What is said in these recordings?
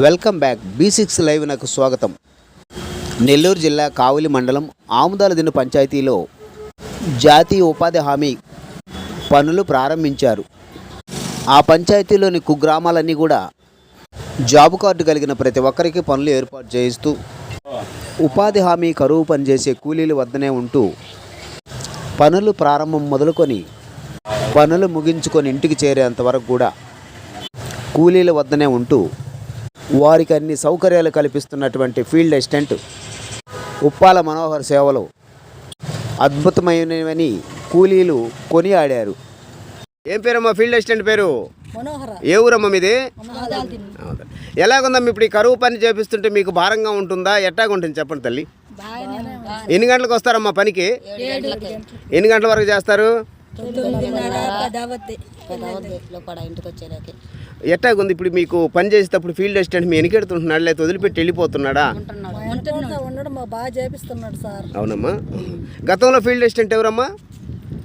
Welcome back. B six live నాకు స్వాగతం. నెల్లూరు జిల్లా కావలి మండలం ఆముదాల దిన పంచాయతీలో జాతీయ ఉపాధి హామీ పనులు ప్రారంభించారు. ఆ పంచాయతీలోని కుగ్రామాలన్నీ కూడా జాబ్ కార్డు కలిగిన ప్రతి ఒక్కరికి పనులు ఏర్పాటు చేయిస్తూ ఉపాధి హామీ కరువు పనిచేసే కూలీలు వద్దనే ఉంటూ పనులు ప్రారంభం మొదలుకొని పనులు ముగించుకొని ఇంటికి చేరేంత వరకు కూడా కూలీల వద్దనే ఉంటూ వారికి అన్ని సౌకర్యాలు కల్పిస్తున్నటువంటి ఫీల్డ్ అసిస్టెంట్ ఉప్పాల మనోహర్ సేవలు అద్భుతమైనవని కూలీలు కొనియాడారు ఏం పేరమ్మా ఫీల్డ్ అసిస్టెంట్ పేరు? ఏ ఊరమ్మా మీది. ఎలాగుందమ్మా ఇప్పుడు ఈ కరువు పని చేపిస్తుంటే మీకు భారంగా ఉంటుందా? ఎట్టాగుంటుంది చెప్పండి తల్లి. ఎన్ని గంటలకు వస్తారమ్మా పనికి? ఎన్ని గంటల వరకు చేస్తారు? ఎట్టాగుంది? ఇప్పుడు మీకు పని చేసేటప్పుడు ఫీల్డ్ అసిస్టెంట్ మీ ఎనికెడుతుంటున్నాడు లేకపోతే వదిలిపెట్టి వెళ్ళిపోతున్నాడా? ఉంటున్నా ఉండడం మా బాగా చేపిస్తున్నాడు సార్. అవునమ్మా. గతంలో ఫీల్డ్ అసిస్టెంట్ ఎవరమ్మా?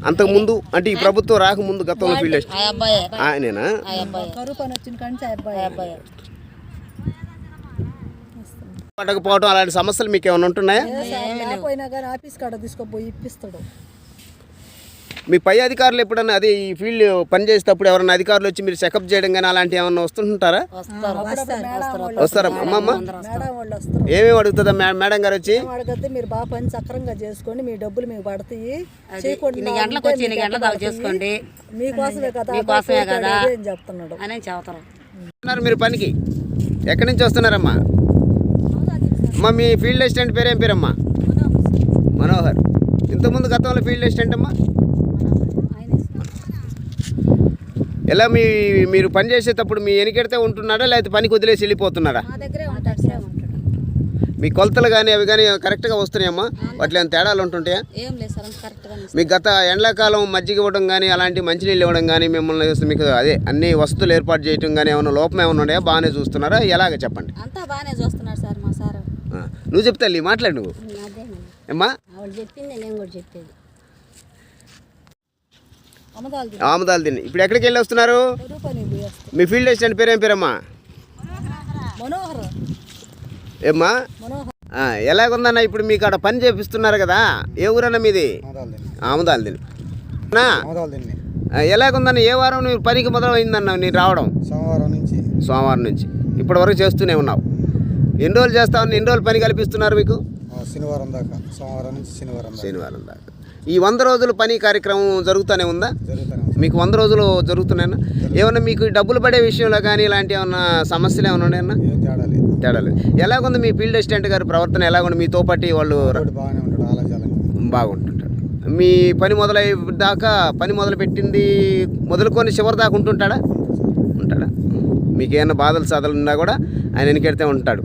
అంతకు ముందు అంటే ఈ ప్రభుత్వం రాకముందు గతంలో ఫీల్డ్ అసిస్టెంట్. ఆ అబ్బాయే. ఆయనేనా? పడకపోవడం అలాంటి సమస్యలు మీకు ఏమైనా ఉంటున్నాయా? ఆఫీస్ కాడ తీసుకుపోయి ఇప్పిస్తాడు. మీ పై అధికారులు ఎప్పుడన్నా అదే ఈ ఫీల్డ్ పని చేసేటప్పుడు ఎవరైనా అధికారులు వచ్చి మీరు చెకప్ చేయడం కానీ అలాంటివి ఏమన్నా వస్తుంటారా వస్తారు. వస్తారా. అమ్మమ్మ? మేడం వాళ్ళు వస్తారు. ఏమేమి అడుగుతుందా మేడం గారు వచ్చి? అడగద్దు మీరు బాగా పని సక్రంగా చేసుకోండి మీ డబ్బులు మీకు పడతాయి. చేయకుండా గంటలకు వచ్చి గంటల దాకా చేసుకోండి. మీకోసమే కదా మీకోసమే కదా. ఏం చెప్తున్నాడు. అని చెబుతారు. మీరు పనికి. ఎక్కడి నుంచి వస్తున్నారమ్మా? అమ్మా మీ ఫీల్డ్ అసిస్టెంట్ పేరేం పేరమ్మా? మనోహర్. ఇంతకుముందు గతంలో ఫీల్డ్ అసిస్టెంట్ అమ్మా? ఎలా మీ మీరు పని చేసేటప్పుడు మీ ఎనికెడితే ఉంటున్నాడా? లేకపోతే పనికి వదిలేసి వెళ్ళిపోతున్నాడా? మా కొలతలు కానీ అవి కానీ కరెక్ట్గా వస్తున్నాయమ్మా? వాటిలో ఏమైనా తేడాలు ఉంటుంటాయా? మీకు గత ఎండాకాలం మజ్జిగ ఇవ్వడం కానీ అలాంటి మంచినీళ్ళు ఇవ్వడం కానీ మిమ్మల్ని చూస్తే మీకు అదే అన్ని వస్తువులు ఏర్పాటు చేయడం కానీ ఏమైనా లోపం ఏమైనా ఉన్నాయా? బాగానే చూస్తున్నారా? ఎలాగ చెప్పండి. అంతా బాగానే సార్ మా సార్. నువ్వు చెప్తా మాట్లాడు నువ్వు. ఆవిడ చెప్పింది నేను కూడా చెప్పేది. ఆముదాలు తిని. ఇప్పుడు ఎక్కడికి వెళ్ళి వస్తున్నారు? మీ ఫీల్డ్ అసిస్టెంట్ పేరేం పేరమ్మా? మనోహర. ఏమ్మా? ఎలాగుందన్న ఇప్పుడు మీకు అక్కడ పని చేపిస్తున్నారు కదా? ఏ ఊరన్నా మీది? ఆముదాలు తిని. నా దీన్ని ఆ, ఎలాగుందన్న? ఏ వారం నువ్వు పనికి మొదలైందన్న నేను రావడం? సోమవారం నుంచి. సోమవారం నుంచి. ఇప్పటి వరకు చేస్తూనే ఉన్నావు. ఎన్ని రోజులు చేస్తామని ఎన్ని రోజులు పని కల్పిస్తున్నారు మీకు? ఆ, శనివారం దాకా. సోమవారం నుంచి శనివారం దాకా. శనివారం దాకా. ఈ వంద రోజులు పని కార్యక్రమం జరుగుతూనే ఉందా. మీకు వంద రోజులు జరుగుతున్నాయన్నా? ఏమన్నా మీకు డబ్బులు పడే విషయంలో కానీ ఇలాంటి ఏమన్నా సమస్యలు ఏమైనా ఉన్నాయన్నా? తేడా లేదు. ఎలాగుంది మీ ఫీల్డ్ అసిస్టెంట్ గారి ప్రవర్తన? ఎలాగుంది? మీతో పాటు వాళ్ళు ర- రోడ్డు బాగానే ఉంటాడు ఆలోచన బాగుంటుంటాడు. మీ పని మొదలై దాకా పని మొదలు పెట్టింది మొదలుకొని చివరి దాకా ఉంటుంటాడా? ఉంటాడా? మీకు ఏమైనా బాధలు సాధలు ఉన్నా కూడా ఆయన వెనకెడితే ఉంటాడు.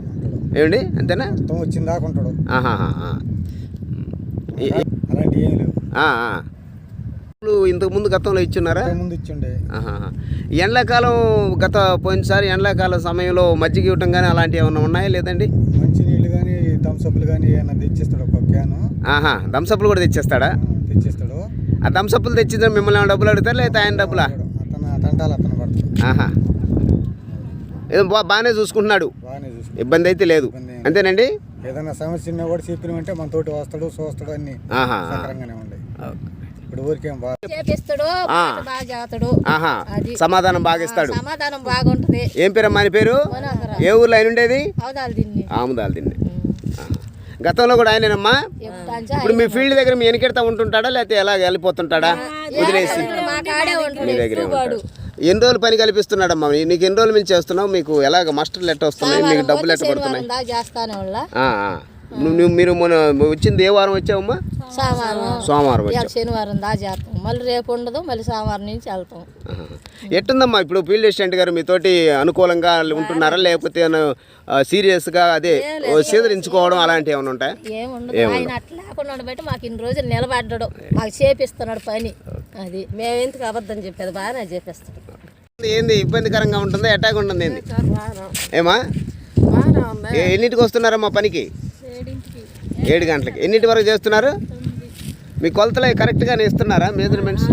ఏమండి? అంతేనా? మొత్తం వచ్చిన దాకా ఉంటాడు. ఆహాహా. అలాంటి ఏం లేవు. ఆ, ఆ. ఇప్పుడు ఇంతకు ముందు గతంలో ఇచ్చున్నారా? ముందు ఇచ్చిండే. ఎండాకాలం గత పోయినసారి ఎండాకాలం సమయంలో మజ్జిగ ఇవ్వటం కానీ అలాంటివి ఏమైనా ఉన్నాయా లేదండి? మంచి నీళ్ళు కానీ థమ్సప్లు కానీ ఏమైనా తెచ్చిస్తాడు ఒక క్యాను? ఆహా థమ్సప్లు కూడా తెచ్చేస్తాడా? తెచ్చిస్తాడు. ఆ థమ్సప్లు తెచ్చిన మిమ్మల్ని ఏమైనా డబ్బులు అడుగుతారా లేదా ఆయన డబ్బులా? అతను తంటాలు అతను పడతాడు ఆహా. ఏదో బాగానే చూసుకుంటున్నాడు. ఇబ్బంది అయితే లేదు. అంతేనండి? ఏదైనా సమస్య ఉన్నా కూడా చెప్పినామంటే మన తోటి వస్తాడు చూస్తాడు అన్ని ఆహా. సక్రంగానే ఉండే. ఇప్పుడు ఊరికేం బాగా చేపిస్తాడు ఆ. బాగా చేస్తాడు ఆహా. అది. సమాధానం బాగా ఇస్తాడు. సమాధానం బాగుంటుంది. ఏం పేరమ్మా పేరు? ఏ ఊర్లో ఆయన ఉండేది? ఆముదాలు తిండి గతంలో కూడా ఆయనేనమ్మా? చెప్తాను ఇప్పుడు మీ ఫీల్డ్ దగ్గర మీ వెనకెడతా ఉంటుంటాడా లేకపోతే ఎలా వెళ్ళిపోతుంటాడా? వదిలేసి. మా కాడే ఉంటాడు మీ దగ్గరే ఉంటాడు. ఎన్ని రోజులు పని కల్పిస్తున్నాడమ్మా? నీకు ఎన్ని రోజుల నుంచి చేస్తున్నావు? మీకు ఎలాగ మాస్టర్లు ఎట్ట వస్తున్నాయి? మీకు డబ్బులు ఎట్ట పడుతున్నాయి. నువ్వు మీరు మొన్న వచ్చింది ఏ వారం వచ్చావమ్మా? సోమవారం. శనివారం దా చేస్తాం. మళ్ళీ రేపు ఉండదు మళ్ళీ సోమవారం నుంచి వెళ్తాం. ఎట్టుందమ్మా ఇప్పుడు ఫీల్డ్ అసిస్టెంట్ గారు మీతోటి అనుకూలంగా ఉంటున్నారా? లేకపోతే సీరియస్గా అదే ఓ సీదరించుకోవడం అలాంటివి ఏమైనా ఉంటాయా? ఏముండదు ఆయన అట్లా లేకుండా బట్టి మాకు ఇన్ని రోజులు నిలబడ్డాడు. మాకు చేపిస్తున్నాడు పని. అది. మేము ఎందుకు అబద్ధం చెప్పేది? బాగానే చేపిస్తాడు. ఏంది ఇబ్బందికరంగా ఉంటుందా ఎట్టాగా ఉంటుంది ఏంది? ఏమా? ఎన్నింటికి వస్తున్నారమ్మా పనికి? ఏడు గంటలకి. ఎన్నింటి వరకు చేస్తున్నారు? మీ కొలతలు కరెక్ట్గానే ఇస్తున్నారా మెజర్మెంట్స్?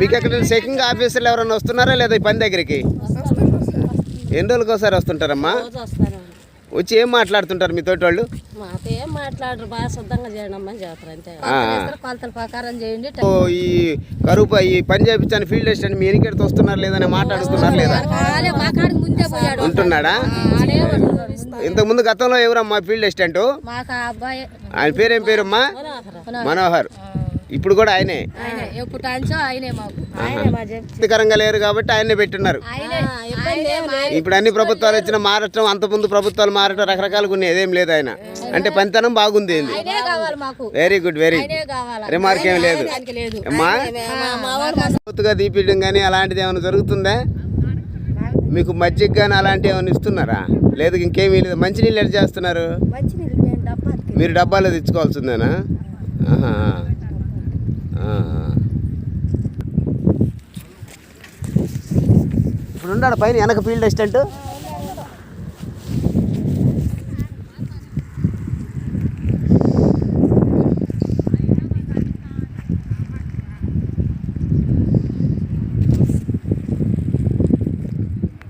మీకు ఎక్కడ చెకింగ్ ఆఫీసర్లు ఎవరైనా వస్తున్నారా లేదా ఈ పని దగ్గరికి? ఎన్ని రోజులకు ఒకసారి వస్తుంటారమ్మా వచ్చి ఏం మాట్లాడుతుంటారు మీ తోటి వాళ్ళు? మాతో ఏం మాట్లాడరు బాగా శుద్ధంగా చేయండి అమ్మని చేస్తారు అంతే. ఆ. కొలతల ప్రకారం చేయండి ఓ, ఈ కరువు ఈ పని చేయించాను ఫీల్డ్ అసిస్టెంట్ మీ ఎన్నికడితో వస్తున్నారు లేదని మాట్లాడుతున్నారు లేదా? ముందే ఉంటున్నాడా? ఆడే ఉన్నాడు. ఇంతకుముందు గతంలో ఎవరమ్మా ఫీల్డ్ అసిస్టెంట్? మాకు ఆ అబ్బాయి ఆయన పేరేం పేరమ్మా? మనోహర్. ఇప్పుడు కూడా ఆయనే. ఆయనే. లేరు కాబట్టి పెట్టున్నారు ఆయనే. లేదు. ఇప్పుడు అన్ని ప్రభుత్వాలు వచ్చిన మారటం అంతకుముందు ప్రభుత్వాలు మారటం రకరకాలుగా ఉన్నాయి. అదేం లేదు ఆయన. అంటే పనితనం బాగుంది ఏంది? వెరీ గుడ్ వెరీ రిమార్క్ ఏం లేదు. దానికి లేదు. అమ్మా. మా- మా వాడు మా కొత్తగా తీపియడం కానీ అలాంటిది ఏమైనా జరుగుతుందా? మీకు మజ్జిగ కానీ అలాంటివి ఏమైనా ఇస్తున్నారా? లేదు ఇంకేమీ లేదు. మంచినీళ్ళు ఎట్లా చేస్తున్నారు? మీరు డబ్బాలో తెచ్చుకోవాల్సిందేనా? ఆహా. ఇప్పుడు ఉన్నాడు పైన వెనక ఫీల్డ్ అసిస్టెంట్